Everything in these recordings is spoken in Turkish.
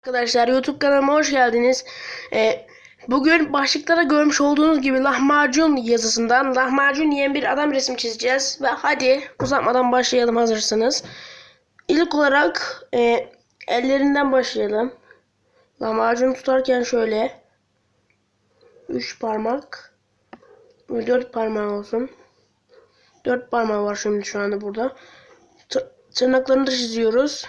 Arkadaşlar YouTube kanalıma hoş geldiniz. Ee, bugün başlıklara görmüş olduğunuz gibi lahmacun yazısından lahmacun yiyen bir adam resmi çizeceğiz. Ve hadi uzatmadan başlayalım hazırsınız. İlk olarak e, ellerinden başlayalım. Lahmacun tutarken şöyle 3 parmak ve 4 parmak olsun. 4 parmağı var şimdi şu anda burada. Tır- Tırnaklarını da çiziyoruz.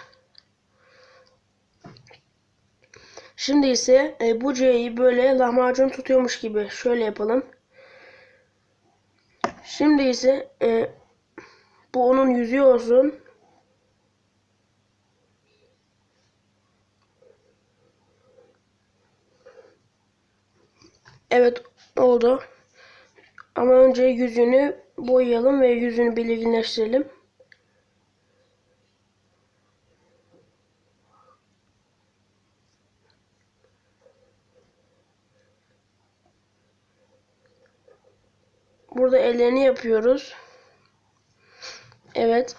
Şimdi ise e, bu C'yi böyle lahmacun tutuyormuş gibi şöyle yapalım. Şimdi ise e, bu onun yüzü olsun. Evet oldu. Ama önce yüzünü boyayalım ve yüzünü belirginleştirelim. Burada ellerini yapıyoruz. Evet.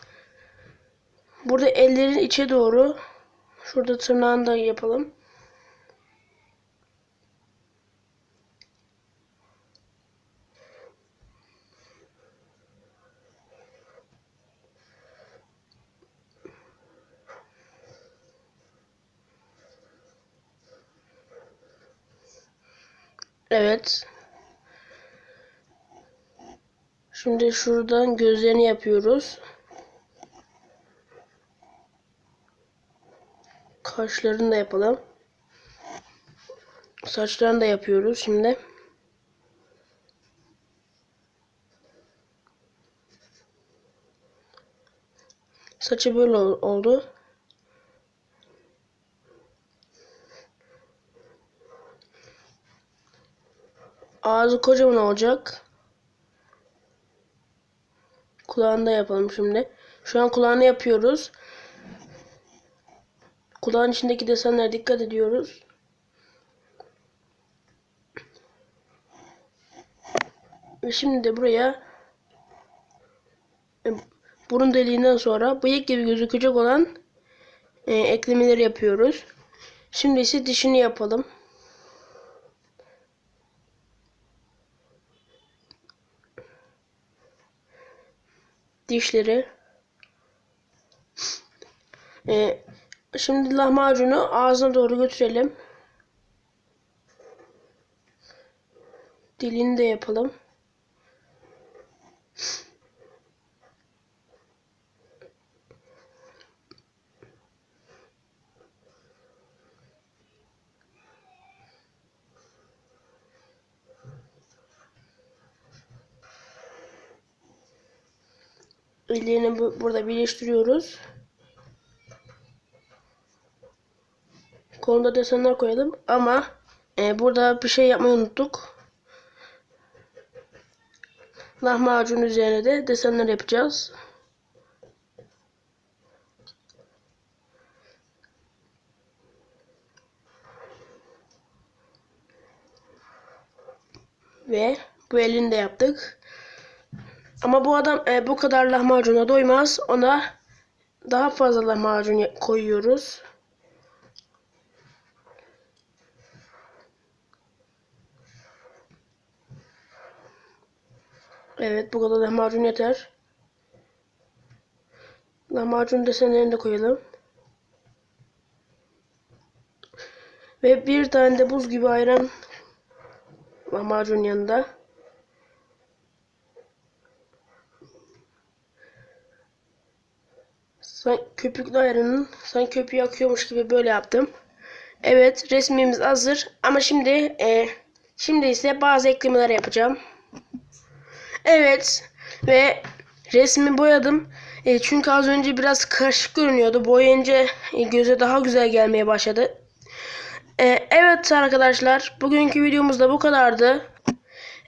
Burada ellerin içe doğru. Şurada tırnağını da yapalım. Evet. Şimdi şuradan gözlerini yapıyoruz. Kaşlarını da yapalım. Saçlarını da yapıyoruz şimdi. Saçı böyle ol- oldu. Ağzı kocaman olacak. Kulağını da yapalım şimdi. Şu an kulağını yapıyoruz. Kulağın içindeki desenlere dikkat ediyoruz. Ve şimdi de buraya e, burun deliğinden sonra bıyık gibi gözükecek olan e, eklemeleri yapıyoruz. Şimdi ise dişini yapalım. Dişleri. Ee, şimdi lahmacunu ağzına doğru götürelim. Dilini de yapalım. Ellerini bu- burada birleştiriyoruz. Kolunda desenler koyalım ama e, burada bir şey yapmayı unuttuk. Lahmacun üzerine de desenler yapacağız. Ve bu elini de yaptık. Ama bu adam e, bu kadar lahmacuna doymaz. Ona daha fazla lahmacun koyuyoruz. Evet bu kadar lahmacun yeter. Lahmacun desenlerini de koyalım. Ve bir tane de buz gibi ayran lahmacun yanında. Sen köpüklü ayranın sen köpüğü akıyormuş gibi böyle yaptım. Evet resmimiz hazır ama şimdi e, şimdi ise bazı eklemeler yapacağım. Evet ve resmi boyadım. E, çünkü az önce biraz karışık görünüyordu. Boyayınca e, göze daha güzel gelmeye başladı. E, evet arkadaşlar bugünkü videomuz da bu kadardı.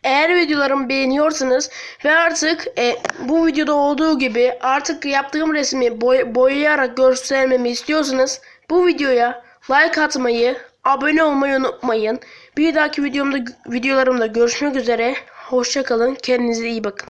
Eğer videolarımı beğeniyorsanız ve artık e, bu videoda olduğu gibi artık yaptığım resmi boy- boyayarak göstermemi istiyorsanız bu videoya like atmayı, abone olmayı unutmayın. Bir dahaki videomda videolarımda görüşmek üzere. Hoşçakalın. Kendinize iyi bakın.